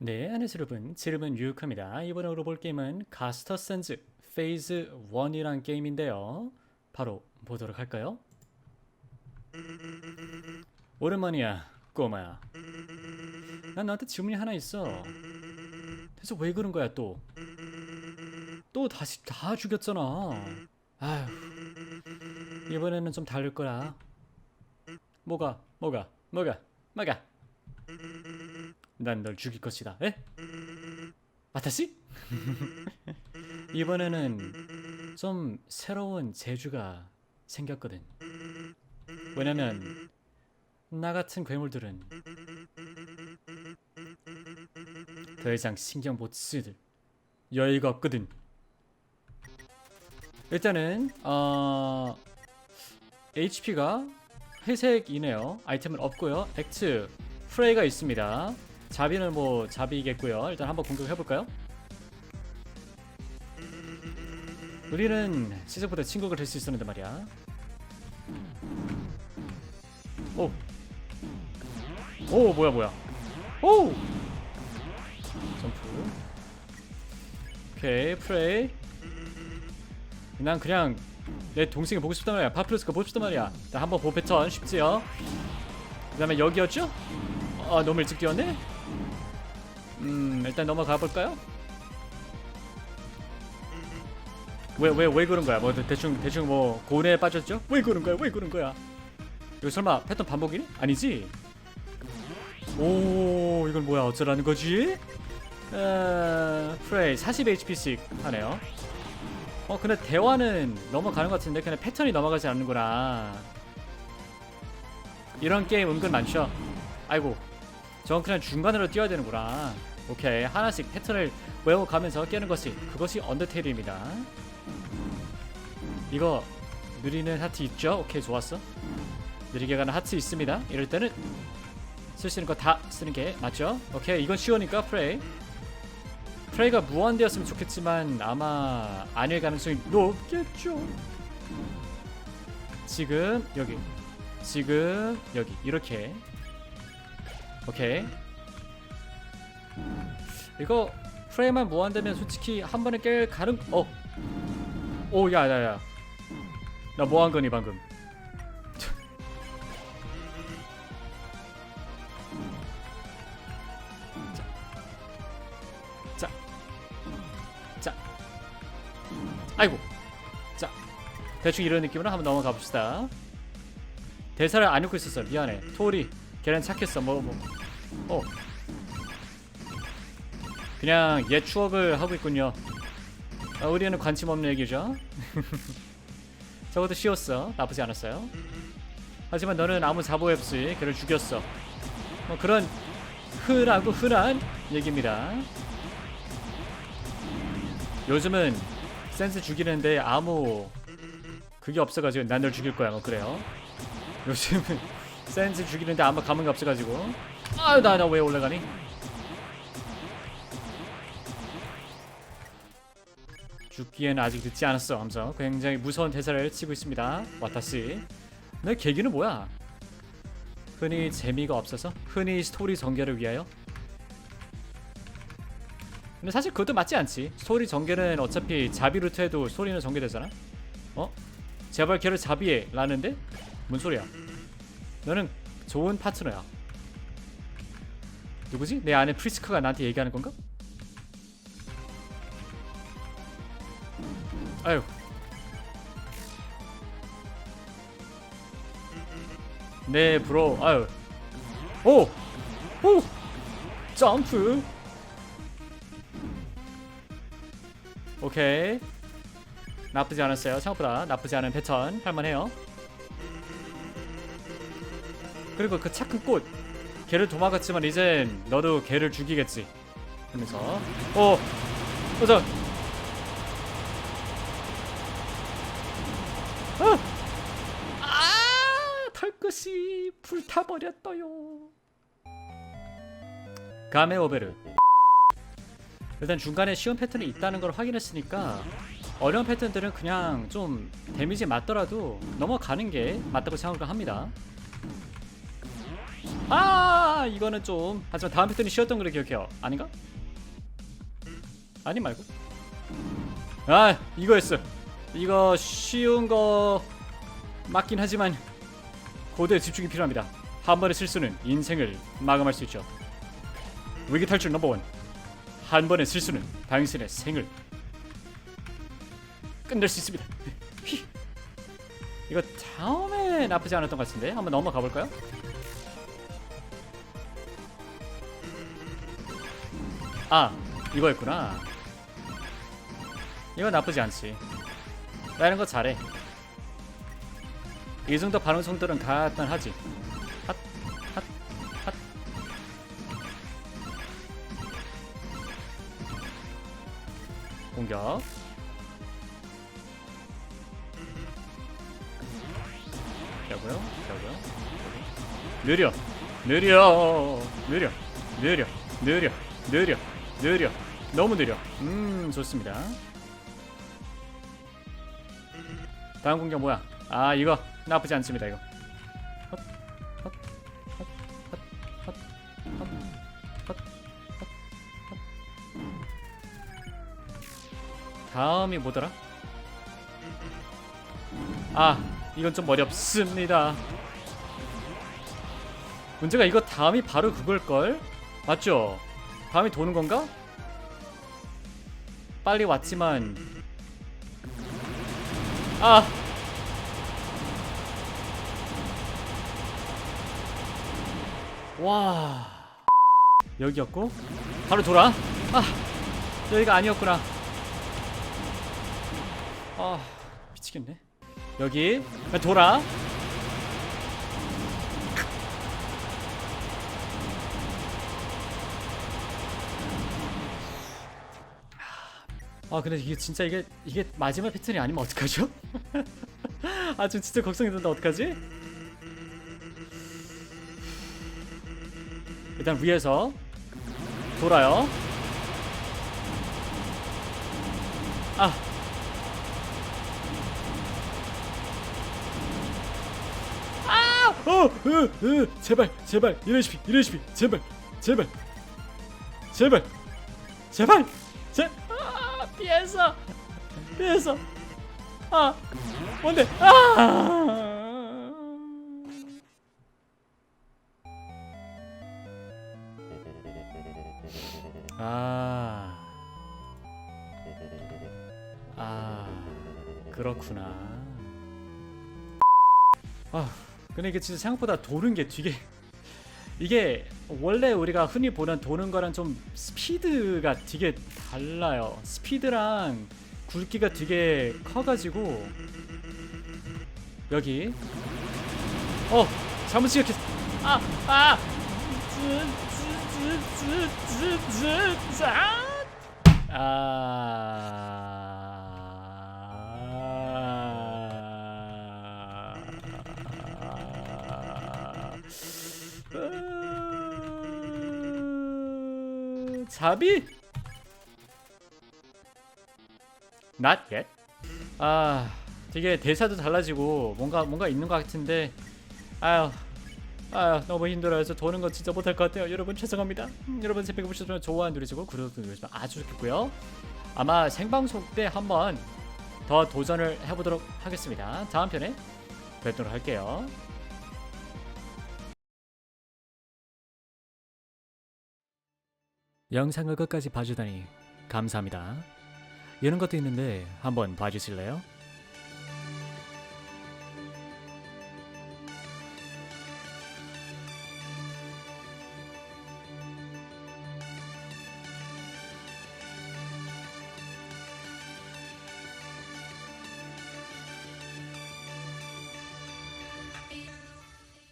네, 안녕하세요 여러분. 제 이름은 유익합니다. 이번에 알아볼 게임은 가스터 샌즈 페이즈 1이란 게임인데요. 바로 보도록 할까요? 오랜만이야, 꼬마야. 난 너한테 질문이 하나 있어. 대체 왜 그런 거야 또? 또 다시 다 죽였잖아. 아휴, 이번에는 좀 다를 거야. 뭐가, 뭐가, 뭐가, 뭐가? 난 널 죽일 것이다. 에? 마타씨? 이번에는 좀 새로운 재주가 생겼거든. 왜냐면 나 같은 괴물들은 더 이상 신경 못쓸 여유가 없거든. 일단은 어 HP가 회색이네요. 아이템은 없고요. 액트 프레이가 있습니다. 자비는 뭐 자비겠고요. 일단 한번 공격해 볼까요? 우리는 시작부터 친구가 될 수 있었는데 말이야. 오, 오 뭐야 뭐야, 오 점프. 오케이 프레이. 난 그냥 내 동생이 보고 싶단 말이야. 파프루스가 보고 싶단 말이야. 나 한번 보 패턴 쉽지요. 그다음에 여기였죠? 아 너무 일찍 뛰었네. 음 일단 넘어가 볼까요? 왜 왜 왜 그런 거야? 뭐 대충 대충 뭐 고뇌에 빠졌죠? 왜 그런 거야? 왜 그런 거야? 이거 설마 패턴 반복이니? 아니지? 오 이건 뭐야? 어쩌라는 거지? 어, 프레이 40 HP씩 하네요. 어 근데 대화는 넘어가는 것 같은데 그냥 패턴이 넘어가지 않는구나. 이런 게임 은근 많죠. 아이고 전 그냥 중간으로 뛰어야 되는구나. 오케이 하나씩 패턴을 외워가면서 깨는 것이 그것이 언더테일입니다. 이거 느리는 하트 있죠? 오케이 좋았어. 느리게 가는 하트 있습니다. 이럴 때는 쓸수 있는 거 다 쓰는 게 맞죠? 오케이 이건 쉬우니까 프레이. 프레이가 무한되었으면 좋겠지만 아마 아닐 가능성이 높겠죠. 지금 여기, 지금 여기 이렇게 오케이. 이거 프레임만 무한되면 솔직히 한 번에 깰 가능 어. 오, 야, 야, 야. 나 뭐 한 거니 방금? 아이고. 자, 대충 이런 느낌으로 한번 넘어가 봅시다. 대사를 안 읽고 있었어. 미안해. 토리, 걔는 착했어. 뭐 뭐. 어. 그냥 옛 추억을 하고 있군요. 아, 우리는 관심 없는 얘기죠. 저것도 쉬웠어. 나쁘지 않았어요. 하지만 너는 아무 자보 없이 그를 죽였어. 뭐 그런 흔하고 흔한 얘기입니다. 요즘은 센스 죽이는데 아무 그게 없어가지고 난 널 죽일 거야. 뭐 그래요. 요즘은 센스 죽이는데 아무 감흥이 없어가지고 아유 나 나 왜 올라가니? 죽기에는 아직 늦지 않았어 하면서 굉장히 무서운 대사를 치고 있습니다 와타시 내 계기는 뭐야? 흔히 재미가 없어서? 흔히 스토리 전개를 위하여? 근데 사실 그것도 맞지 않지 스토리 전개는 어차피 자비 루트 해도 스토리는 전개되잖아 어? 제발 걔를 자비해 라는데? 뭔 소리야 너는 좋은 파트너야 누구지? 내 아내 프리스크가 나한테 얘기하는 건가? 아유. 네, 브로. 아유. 오! 오! 점프. 오케이. 나쁘지 않았어요. 생각보다 나쁘지 않은 패턴 할만해요. 그리고 그 착한 꽃. 걔를 도망갔지만 이젠 너도 걔를 죽이겠지. 하면서 오! 도전! 아, 털끝이 불타버렸어요. 가메 오베르. 일단 중간에 쉬운 패턴이 있다는 걸 확인했으니까 어려운 패턴들은 그냥 좀 데미지 맞더라도 넘어가는 게 맞다고 생각을 합니다. 아 이거는 좀. 하지만 다음 패턴이 쉬웠던 걸로 기억해요. 아닌가? 아니 말고? 아 이거였어. 이거 쉬운 거 맞긴 하지만 고도의 집중이 필요합니다. 한 번의 실수는 인생을 마감할 수 있죠. 위기 탈출 넘버원. 한 번의 실수는 당신의 생을 끝낼 수 있습니다. 휘. 이거 처음에 나쁘지 않았던 것 같은데? 한번 넘어가 볼까요? 아 이거였구나. 이거 나쁘지 않지. 나 이런 거 잘해. 이 정도 반응 성들은 간단하지. 핫, 핫, 핫. 공격. 여고요? 여고요? 느려. 느려. 느려. 느려. 느려. 느려 느려. 너무 느려. 음 좋습니다. 다음 공격 뭐야? 아 이거. 나쁘지 않습니다 이거. 다음이 뭐더라? 아 이건 좀 어렵습니다. 문제가 이거 다음이 바로 그걸걸? 맞죠? 다음이 도는 건가? 빨리 왔지만 아 와. 여기였고 바로 돌아. 아. 여기가 아니었구나. 아, 미치겠네. 여기 돌아. 아 근데 이게 진짜 이게 이게 마지막 패턴이 아니면 어떡하죠? 아좀 진짜 걱정이 된다 어떡하지? 일단 위에서 돌아요. 아. 아! 어, 으, 으, 제발, 제발, 이러시피, 이러시피, 제발, 제발, 제발, 제발, 피해서, 피해서, 아, 뭔데, 아. 아. 아. 그렇구나. 아. 근데 이게 진짜 생각보다 도는 게 되게 이게 원래 우리가 흔히 보는 도는 거랑 좀 스피드가 되게 달라요. 스피드랑 굵기가 되게 커가지고 여기 어 잘못 시작했어. 아 아. 아. 으, 자비? Not yet. 아, 되게 대사도 달라지고 뭔가 뭔가 있는 것 같은데, 아유, 아유 너무 힘들어서 도는 거 진짜 못할 것 같아요. 여러분 죄송합니다. 음, 여러분 재밌게 보셨으면 좋아요 누르시고 구독도 누르시면 아주 좋겠고요. 아마 생방송 때 한번 더 도전을 해보도록 하겠습니다. 다음 편에 뵙도록 할게요. 영상을 끝까지 봐주다니 감사합니다. 이런 것도 있는데 한번 봐주실래요?